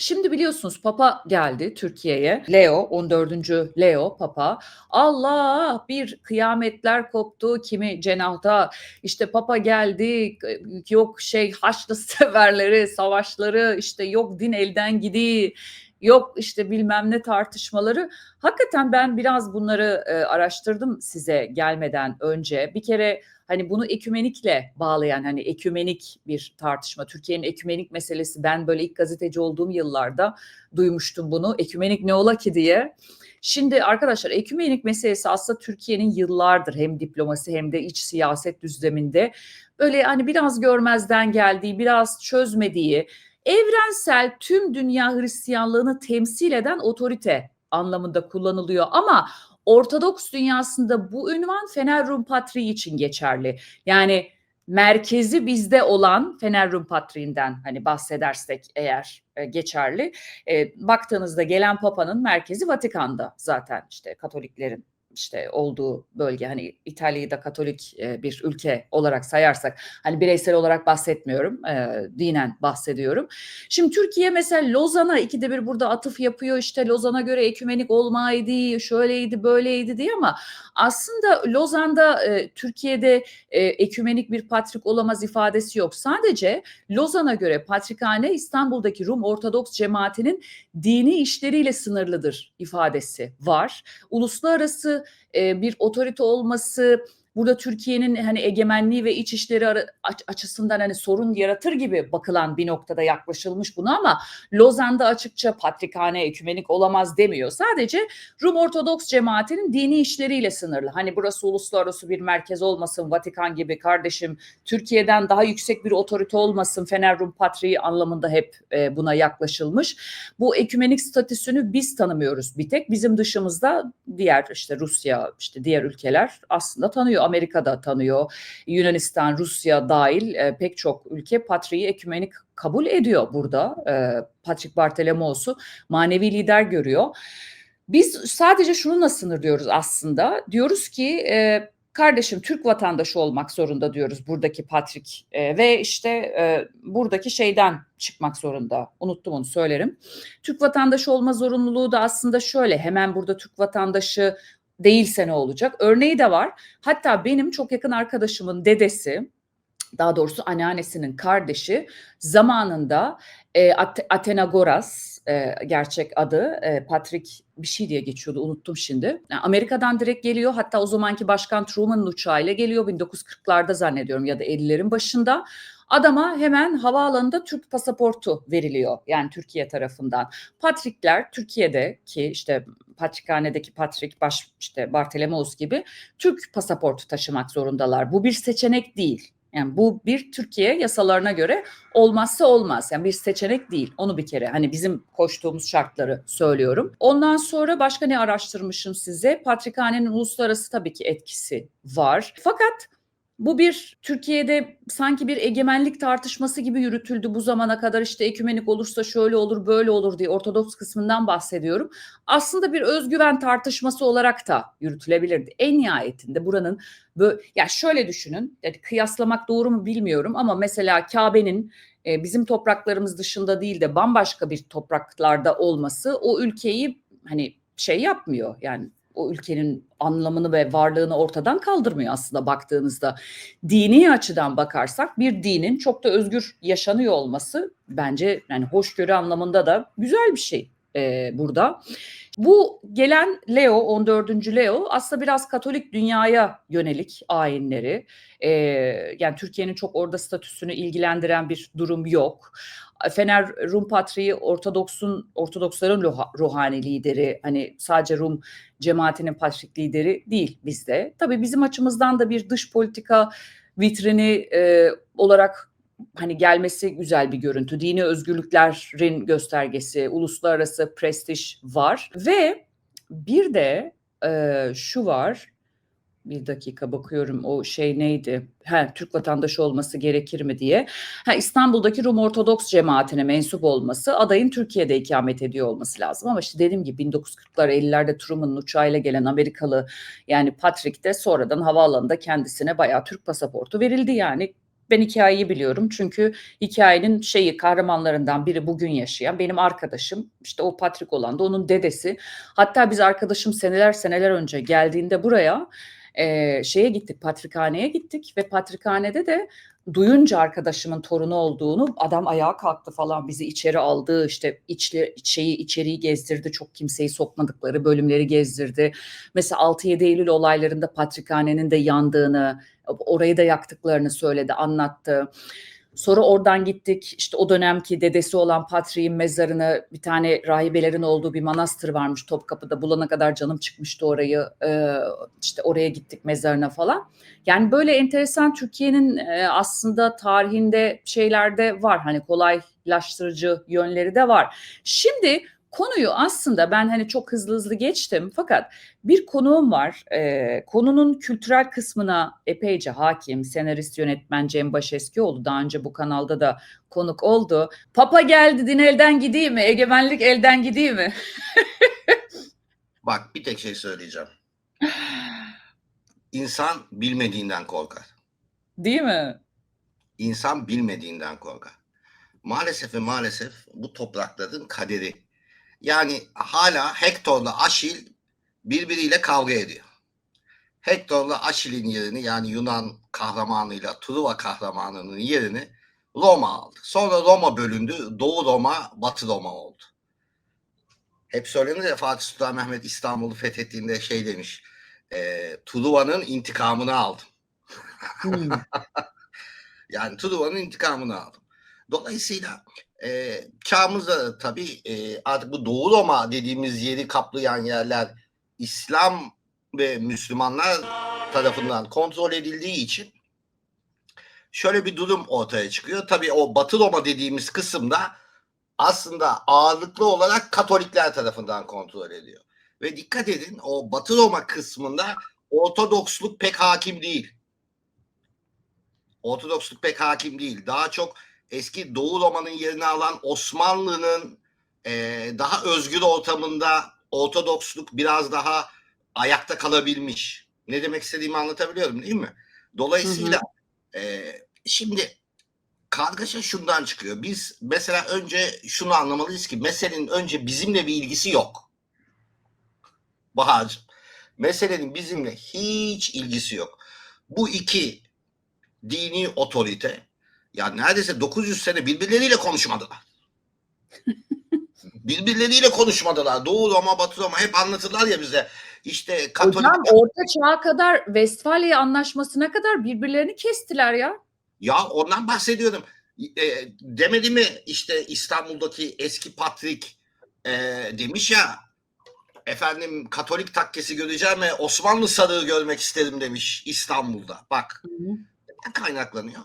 Şimdi biliyorsunuz Papa geldi Türkiye'ye. Leo, 14. Leo Papa. Allah bir kıyametler koptu kimi cenahta. İşte Papa geldi yok şey Haçlı severleri, savaşları işte yok din elden gidi yok işte bilmem ne tartışmaları. Hakikaten ben biraz bunları e, araştırdım size gelmeden önce. Bir kere hani bunu ekümenikle bağlayan hani ekümenik bir tartışma. Türkiye'nin ekümenik meselesi ben böyle ilk gazeteci olduğum yıllarda duymuştum bunu. Ekümenik ne ola ki diye. Şimdi arkadaşlar ekümenik meselesi aslında Türkiye'nin yıllardır hem diplomasi hem de iç siyaset düzleminde böyle hani biraz görmezden geldiği, biraz çözmediği, evrensel tüm dünya Hristiyanlığını temsil eden otorite anlamında kullanılıyor ama Ortodoks dünyasında bu ünvan Fener Rum Patriği için geçerli. Yani merkezi bizde olan Fener Rum Patriğinden hani bahsedersek eğer e, geçerli. E, baktığınızda gelen Papa'nın merkezi Vatikan'da zaten işte Katoliklerin işte olduğu bölge hani İtalya'yı da Katolik e, bir ülke olarak sayarsak hani bireysel olarak bahsetmiyorum e, dinen bahsediyorum. Şimdi Türkiye mesela Lozan'a ikide bir burada atıf yapıyor işte Lozan'a göre ekümenik olmaydı şöyleydi böyleydi diye ama aslında Lozan'da e, Türkiye'de e, ekümenik bir patrik olamaz ifadesi yok. Sadece Lozan'a göre patrikhane İstanbul'daki Rum Ortodoks cemaatinin dini işleriyle sınırlıdır ifadesi var. Uluslararası bir otorite olması, burada Türkiye'nin hani egemenliği ve iç işleri açısından hani sorun yaratır gibi bakılan bir noktada yaklaşılmış buna ama Lozan'da açıkça patrikhane ekümenik olamaz demiyor. Sadece Rum Ortodoks cemaatinin dini işleriyle sınırlı. Hani burası uluslararası bir merkez olmasın, Vatikan gibi kardeşim, Türkiye'den daha yüksek bir otorite olmasın, Fener Rum Patriği anlamında hep e, buna yaklaşılmış. Bu ekümenik statüsünü biz tanımıyoruz bir tek. Bizim dışımızda diğer işte Rusya, işte diğer ülkeler aslında tanıyor tanıyor, Amerika'da tanıyor, Yunanistan, Rusya dahil e, pek çok ülke Patriği ekümenik kabul ediyor burada. E, Patrik Bartolomeos'u manevi lider görüyor. Biz sadece şununla sınırlıyoruz aslında. Diyoruz ki e, kardeşim Türk vatandaşı olmak zorunda diyoruz buradaki Patrik e, ve işte e, buradaki şeyden çıkmak zorunda. Unuttum onu söylerim. Türk vatandaşı olma zorunluluğu da aslında şöyle hemen burada Türk vatandaşı değilse ne olacak? Örneği de var. Hatta benim çok yakın arkadaşımın dedesi daha doğrusu anneannesinin kardeşi zamanında e, At- Athenagoras e, gerçek adı e, Patrick bir şey diye geçiyordu unuttum şimdi. Yani Amerika'dan direkt geliyor hatta o zamanki başkan Truman'ın uçağıyla geliyor 1940'larda zannediyorum ya da 50'lerin başında. Adama hemen havaalanında Türk pasaportu veriliyor yani Türkiye tarafından. Patrikler Türkiye'de ki işte Patrikhane'deki Patrik baş işte Bartolomeus gibi Türk pasaportu taşımak zorundalar. Bu bir seçenek değil. Yani bu bir Türkiye yasalarına göre olmazsa olmaz. Yani bir seçenek değil. Onu bir kere hani bizim koştuğumuz şartları söylüyorum. Ondan sonra başka ne araştırmışım size? Patrikhane'nin uluslararası tabii ki etkisi var. Fakat bu bir Türkiye'de sanki bir egemenlik tartışması gibi yürütüldü bu zamana kadar işte ekümenik olursa şöyle olur böyle olur diye Ortodoks kısmından bahsediyorum. Aslında bir özgüven tartışması olarak da yürütülebilirdi. En nihayetinde buranın ya şöyle düşünün yani kıyaslamak doğru mu bilmiyorum ama mesela Kabe'nin e, bizim topraklarımız dışında değil de bambaşka bir topraklarda olması o ülkeyi hani şey yapmıyor yani o ülkenin anlamını ve varlığını ortadan kaldırmıyor aslında baktığınızda. Dini açıdan bakarsak bir dinin çok da özgür yaşanıyor olması bence yani hoşgörü anlamında da güzel bir şey e, burada. Bu gelen Leo 14. Leo aslında biraz Katolik dünyaya yönelik ayinleri. E, yani Türkiye'nin çok orada statüsünü ilgilendiren bir durum yok. Fener Rum Patriği Ortodoks'un Ortodoksların ruhani lideri hani sadece Rum cemaatinin patrik lideri değil bizde. Tabii bizim açımızdan da bir dış politika vitrini e, olarak hani gelmesi güzel bir görüntü. Dini özgürlüklerin göstergesi, uluslararası prestij var ve bir de e, şu var bir dakika bakıyorum o şey neydi? Ha, Türk vatandaşı olması gerekir mi diye. Ha, İstanbul'daki Rum Ortodoks cemaatine mensup olması, adayın Türkiye'de ikamet ediyor olması lazım. Ama işte dediğim gibi 1940'lar 50'lerde Truman'ın uçağıyla gelen Amerikalı yani Patrick de sonradan havaalanında kendisine bayağı Türk pasaportu verildi yani Ben hikâyeyi biliyorum çünkü hikâyenin şeyi, kahramanlarından biri bugün yaşayan benim arkadaşım. İşte o Patrik olan da onun dedesi. Hatta biz arkadaşım seneler seneler önce geldiğinde buraya, eee, şeye gittik, Patrikhane'ye gittik ve Patrikhane'de de duyunca arkadaşımın torunu olduğunu adam ayağa kalktı falan, bizi içeri aldı, işte içli şeyi, içeriği gezdirdi, çok kimseyi sokmadıkları bölümleri gezdirdi. Mesela 6-7 Eylül olaylarında Patrikhane'nin de yandığını, orayı da yaktıklarını söyledi, anlattı. Sonra oradan gittik, işte o dönemki dedesi olan Patrik'in mezarını, bir tane rahibelerin olduğu bir manastır varmış Topkapı'da. Bulana kadar canım çıkmıştı orayı. Eee, işte oraya gittik mezarına falan. Yani böyle enteresan Türkiye'nin, eee, aslında tarihinde şeyler de var. Hani kolaylaştırıcı yönleri de var. Şimdi konuyu aslında ben hani çok hızlı hızlı geçtim fakat bir konuğum var. Eee, konunun kültürel kısmına epeyce hâkim. Senarist, yönetmen Cem Başeskioğlu. Daha önce bu kanalda da konuk oldu. Papa geldi, din elden gidiyor mi? Egemenlik elden gidiyor mi? Bak bir tek şey söyleyeceğim. İnsan bilmediğinden korkar. Değil mi? İnsan bilmediğinden korkar. Maalesef ve maalesef bu toprakların kaderi. Yani hala Hektor'la Aşil birbiriyle kavga ediyor. Hektor'la Aşil'in yerini yani Yunan kahramanıyla Truva kahramanının yerini Roma aldı. Sonra Roma bölündü. Doğu Roma, Batı Roma oldu. Hep söylenir ya Fatih Sultan Mehmet İstanbul'u fethettiğinde şey demiş. E, Truva'nın intikamını aldım. Hımm. Yani Truva'nın intikamını aldım. Dolayısıyla e, çağımızda tabii e, artık bu Doğu Roma dediğimiz yeri kaplayan yerler İslam ve Müslümanlar tarafından kontrol edildiği için şöyle bir durum ortaya çıkıyor. Tabii o Batı Roma dediğimiz kısımda aslında ağırlıklı olarak Katolikler tarafından kontrol ediyor. Ve dikkat edin o Batı Roma kısmında Ortodoksluk pek hakim değil. Ortodoksluk pek hakim değil. Daha çok eski Doğu Roma'nın yerini alan Osmanlı'nın eee, daha özgür ortamında Ortodoksluk biraz daha ayakta kalabilmiş. Ne demek istediğimi anlatabiliyorum değil mi? Hı hı. Dolayısıyla eee, şimdi kargaşa şundan çıkıyor. Biz mesela önce şunu anlamalıyız ki meselenin önce bizimle bir ilgisi yok. Bahar'cığım. Meselenin bizimle hiç ilgisi yok. Bu iki dini otorite ya neredeyse 900 sene birbirleriyle konuşmadılar. Birbirleriyle konuşmadılar. Doğu Roma, Batı Roma hep anlatırlar ya bize. İşte Katolik Hocam Orta Çağ'a kadar, Westfalia Anlaşması'na kadar birbirlerini kestiler ya. Ya ondan bahsediyorum. E, demedi mi işte İstanbul'daki eski patrik e, demiş ya efendim Katolik takkesi göreceğim ve Osmanlı sarığı görmek isterim demiş İstanbul'da. Bak Hı hı. kaynaklanıyor.